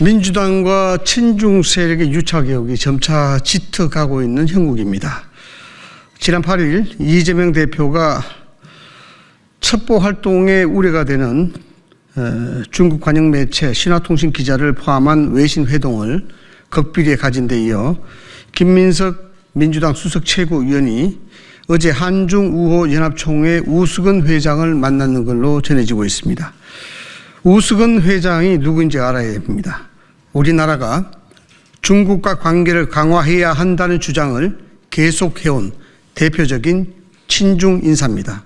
민주당과 친중 세력의 유착 개혁이 점차 짙어가고 있는 형국입니다. 지난 8일 이재명 대표가 첩보 활동에 우려가 되는 어, 중국 관영 매체 신화통신 기자를 포함한 외신 회동을 극비리에 가진 데 이어 김민석 민주당 수석 최고위원이 어제 한중 우호 연합총회 우수근 회장을 만났는 걸로 전해지고 있습니다. 우수근 회장이 누구인지 알아야 합니다. 우리나라가 중국과 관계를 강화해야 한다는 주장을 계속해온 대표적인 친중 인사입니다.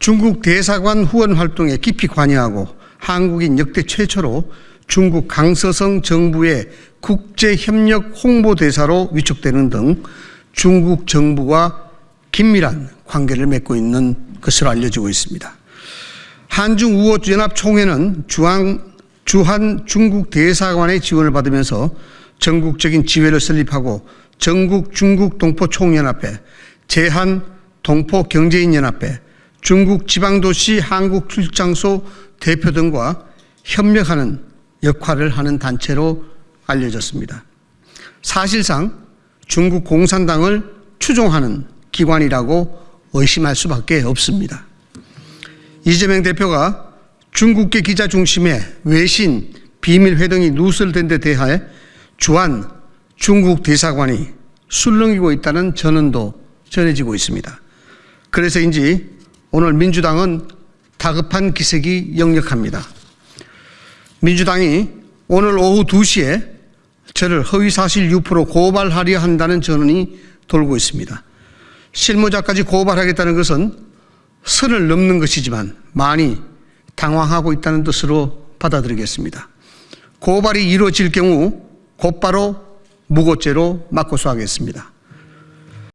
중국 대사관 후원 활동에 깊이 관여하고 한국인 역대 최초로 중국 강서성 정부의 국제협력 홍보대사로 위촉되는 등 중국 정부와 긴밀한 관계를 맺고 있는 것으로 알려지고 있습니다. 한중 우호 연합 총회는 주한, 주한 중국 대사관의 지원을 받으면서 전국적인 지회를 설립하고 전국 중국 동포 총연합회, 제한 동포 경제인 연합회, 중국 지방도시 한국 출장소 대표 등과 협력하는 역할을 하는 단체로 알려졌습니다. 사실상 중국 공산당을 추종하는 기관이라고 의심할 수밖에 없습니다. 이재명 대표가 중국계 기자 중심의 외신 비밀 회동이 누설된 데 대해 주한 중국 대사관이 술렁이고 있다는 전언도 전해지고 있습니다. 그래서인지 오늘 민주당은 다급한 기색이 역력합니다. 민주당이 오늘 오후 2시에 저를 허위사실 유포로 고발하려 한다는 전언이 돌고 있습니다. 실무자까지 고발하겠다는 것은 선을 넘는 것이지만 많이 당황하고 있다는 뜻으로 받아들이겠습니다. 고발이 이루어질 경우 곧바로 무고죄로 맞고소하겠습니다.